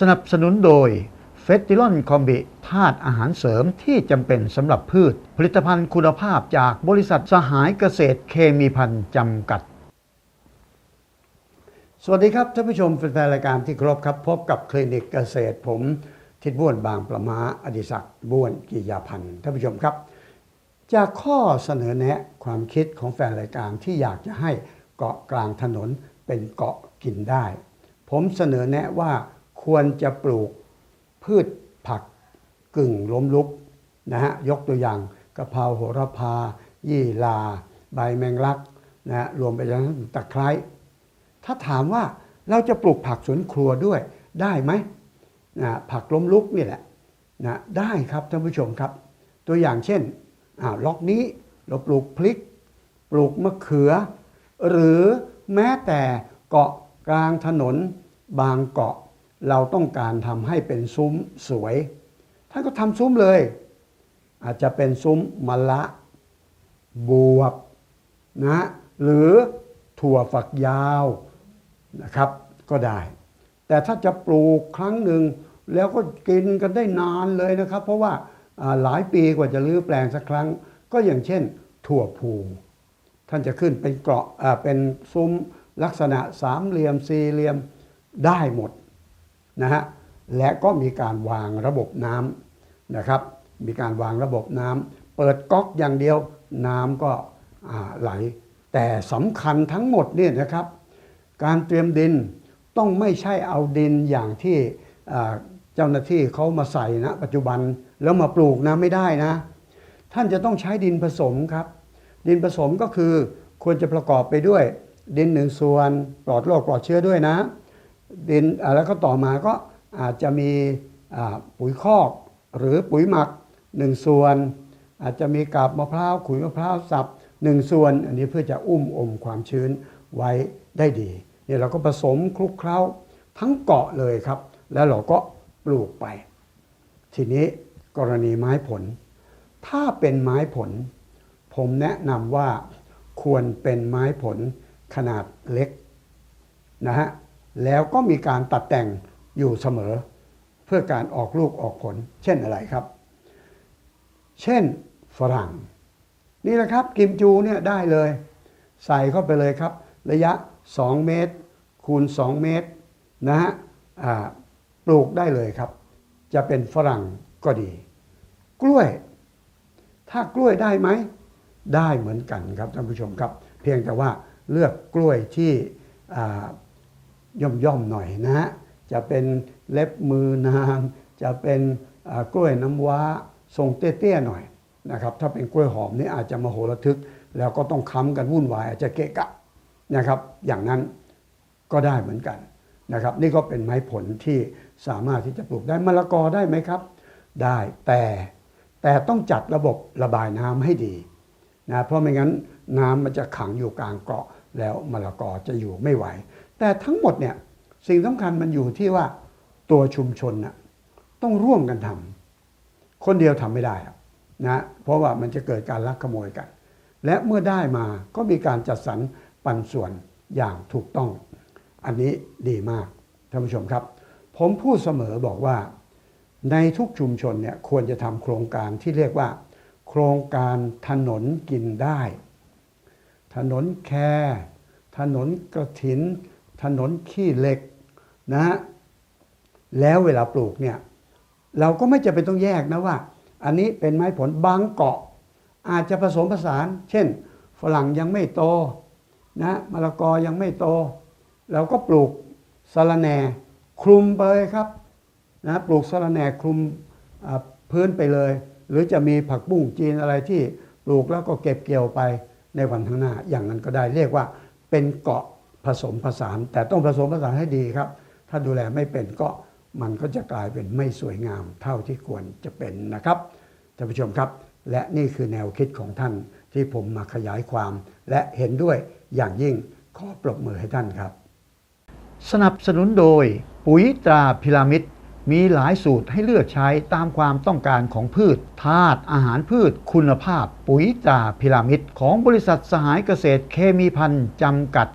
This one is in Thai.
สนับสนุนโดยเฟสติลอนคอมบิธาตุอาหารเสริมที่จำเป็นสำหรับพืช ผลิตภัณฑ์คุณภาพจากบริษัทสหายเกษตรเคมีพันธ์จำกัด สวัสดีครับท่านผู้ชมแฟนรายการที่เคารพครับ พบกับคลินิกเกษตรผม ทิดบ้วนบางประมาอดิศักดิ์บ้วนกิยาพันธ์ท่านผู้ชมครับ จากข้อเสนอแนะความคิดของแฟนรายการที่อยากจะให้เกาะกลางถนนเป็นเกาะกินได้ ผมเสนอแนะว่า ควรจะปลูกพืชผักกึ่งล้มลุกนะฮะยกตัวอย่างกะเพราโหระพา ยี่ลา ใบแมงลักนะฮะรวมไปจนถึงตะไคร้ถ้าถามว่าเราจะปลูกผักสวนครัวด้วยได้ไหมนะผักล้มลุกนี่แหละนะได้ครับท่านผู้ชมครับ ตัวอย่างเช่นอ่าล็อกนี้เราปลูกพริก ปลูกมะเขือ หรือแม้แต่เกาะกลางถนนบางเกาะ เราต้องการทำให้เป็นซุ้มสวย ท่านก็ทำซุ้มเลย อาจจะเป็นซุ้มมะละ บวบนะหรือถั่วฝักยาวนะครับก็ได้ แต่ถ้าจะปลูกครั้งหนึ่งแล้วก็กินกันได้นานเลยนะครับ เพราะว่าหลายปีกว่าจะรื้อแปลงสักครั้ง ก็อย่างเช่น ถั่วพูท่านจะขึ้นเป็นเกราะเป็นซุ้มลักษณะสามเหลี่ยมสี่เหลี่ยมได้หมด นะฮะและก็มีการวางระบบน้ำนะครับ มีการวางระบบน้ำเปิดก๊อกอย่างเดียวน้ำก็ไหล แต่สำคัญทั้งหมดเนี่ยนะครับ การเตรียมดินต้องไม่ใช่เอาดินอย่างที่เจ้าหน้าที่เขามาใส่นะปัจจุบันแล้วมาปลูกนะไม่ได้นะ ท่านจะต้องใช้ดินผสมครับ ดินผสมก็คือควรจะประกอบไปด้วย ดินหนึ่งส่วนปลอดโรคปลอดเชื้อด้วยนะ ดินแล้วก็ต่อมาก็อาจจะมีปุ๋ยคอก หรือปุ๋ยหมักหนึ่งส่วน อาจจะมีกาบมะพร้าวขุยมะพร้าวสับหนึ่งส่วน อันนี้เพื่อจะอุ้มอมความชื้นไว้ได้ดีเนี่ยเราก็ผสมคลุกเคล้าทั้งเกาะเลยครับ แล้วเราก็ปลูกไป ทีนี้กรณีไม้ผล ถ้าเป็นไม้ผล ผมแนะนำว่าควรเป็นไม้ผลขนาดเล็กนะฮะ แล้วก็มีการตัดแต่งอยู่เสมอ เพื่อการออกลูกออกผล เช่นอะไรครับ เช่นฝรั่ง นี่แหละครับกิมจูเนี่ยได้เลย ใส่เข้าไปเลยครับ ระยะ 2 เมตร คูณ 2 เมตรนะฮะปลูกได้เลยครับ จะเป็นฝรั่งก็ดี กล้วย ถ้ากล้วยได้ไหม ได้เหมือนกันครับท่านผู้ชมครับ เพียงแต่ว่าเลือกกล้วยที่ ย่อมย่อมๆหน่อยนะฮะจะเป็นเล็บมือนาง จะเป็นกล้วยน้ำว้าทรงเตี้ยๆหน่อยนะครับถ้าเป็นกล้วยหอมนี่อาจจะมโหระทึก แล้วก็ต้องค้ำกันวุ่นวายอาจจะเกะกะนะครับ อย่างนั้นก็ได้เหมือนกันนะครับ นี่ก็เป็นไม้ผลที่สามารถที่จะปลูกได้มะละกอได้ไหมครับ ได้แต่แต่ต้องจัดระบบระบายน้ำให้ดีนะเพราะไม่งั้นน้ำมันจะขังอยู่กลางเกาะแล้วมะละกอจะอยู่ไม่ไหว แต่ทั้งหมดเนี่ยสิ่งสำคัญมันอยู่ที่ว่าตัวชุมชนน่ะต้องร่วมกันทำคนเดียวทำไม่ได้นะเพราะว่ามันจะเกิดการลักขโมยกัน และเมื่อได้มาก็มีการจัดสรรปันส่วนอย่างถูกต้อง อันนี้ดีมากท่านผู้ชมครับ ผมพูดเสมอบอกว่า ในทุกชุมชนเนี่ยควรจะทำโครงการที่เรียกว่า โครงการถนนกินได้ ถนนแคร์ถนนกระถิน ถนนขี้เหล็กนะฮะแล้วเวลาปลูกเนี่ยเราก็ไม่จะเป็นต้องแยกนะว่า อันนี้เป็นไม้ผลบางเกาะ อาจจะผสมผสาน เช่น ฝรั่งยังไม่โตนะมะละกอยังไม่โต เราก็ปลูกสะระแหน่คลุมไปเลยครับนะปลูกสะระแหน่คลุมพื้นไปเลย หรือจะมีผักบุ้งจีนอะไรที่ปลูกแล้วก็เก็บเกี่ยวไปในวันข้างหน้าอย่างนั้นก็ได้เรียกว่าเป็นเกาะ ผสมผสาน แต่ต้องผสมผสานให้ดีครับ ถ้าดูแลไม่เป็นก็มันก็จะกลายเป็นไม่สวยงามเท่าที่ควรจะเป็นนะครับท่านผู้ชมครับ และนี่คือแนวคิดของท่านที่ผมมาขยายความ และเห็นด้วยอย่างยิ่งขอปรบมือให้ท่านครับ สนับสนุนโดย ปุ๋ยตราพิรามิดมีหลายสูตรให้เลือกใช้ตามความต้องการของพืชธาตุอาหารพืช คุณภาพ ปุ๋ยตราพิรามิดของบริษัทสหายเกษตรเคมีพันธ์จำกัด